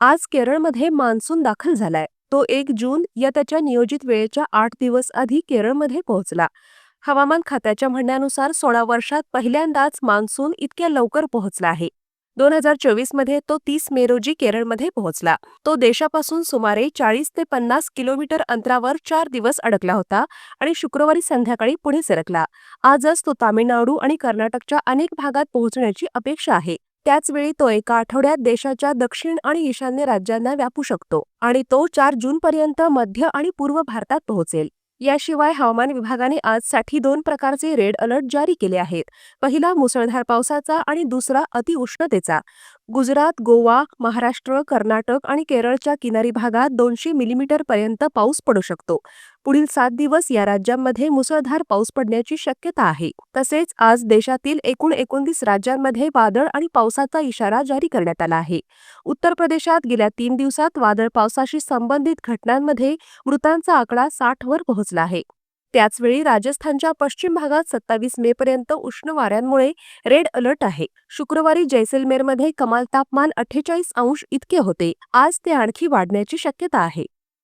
आज केरळमध्ये मान्सून दाखल झालाय. तो एक जून या त्याच्या नियोजित वेळेच्या आठ दिवस आधी केरळमध्ये पोहोचला. हवामान खात्याच्या म्हणण्यानुसार सोळा वर्षात पहिल्यांदाच मान्सून इतक्या लवकर पोहोचला आहे. दोन हजार चोवीसमध्ये तो तीस मे रोजी केरळमध्ये पोहोचला. तो देशापासून सुमारे चाळीस ते पन्नास किलोमीटर अंतरावर चार दिवस अडकला होता आणि शुक्रवारी संध्याकाळी पुढे सरकला. आजच तो तामिळनाडू आणि कर्नाटकच्या अनेक भागात पोहोचण्याची अपेक्षा आहे. त्याचवेळी तो एका आठवड्यात देशाच्या दक्षिण आणि ईशान्य राज्यांना व्यापू शकतो आणि तो चार जूनपर्यंत मध्य आणि पूर्व भारतात पोहोचेल. याशिवाय हवामान विभागाने आजसाठी दोन प्रकारचे रेड अलर्ट जारी केले आहेत. पहिला मुसळधार पावसाचा आणि दुसरा अतिउष्णतेचा. गुजरात गोवा महाराष्ट्र कर्नाटक आणि केरळच्या किनारी भागात दोनशे मिलीमीटर पर्यंत पाऊस पडू शकतो. पुढील सात दिवस या राज्यांमध्ये मुसळधार पाऊस पडण्याची शक्यता आहे. तसेच आज देशातील एकूण एकोणतीस राज्यांमध्ये वादळ आणि पावसाचा इशारा जारी करण्यात आला आहे. उत्तर प्रदेशात गेल्या तीन दिवसात वादळ पावसाशी संबंधित घटनांमध्ये मृतांचा आकडा साठ वर पोहोचला आहे. त्याचवेळी राजस्थानच्या पश्चिम भागात सत्तावीस मे पर्यंत उष्ण वाऱ्यांमुळे रेड अलर्ट आहे. शुक्रवारी जैसलमेरमध्ये कमाल तापमान अठ्ठेचाळीस अंश इतके होते. आज ते आणखी वाढण्याची शक्यता आहे.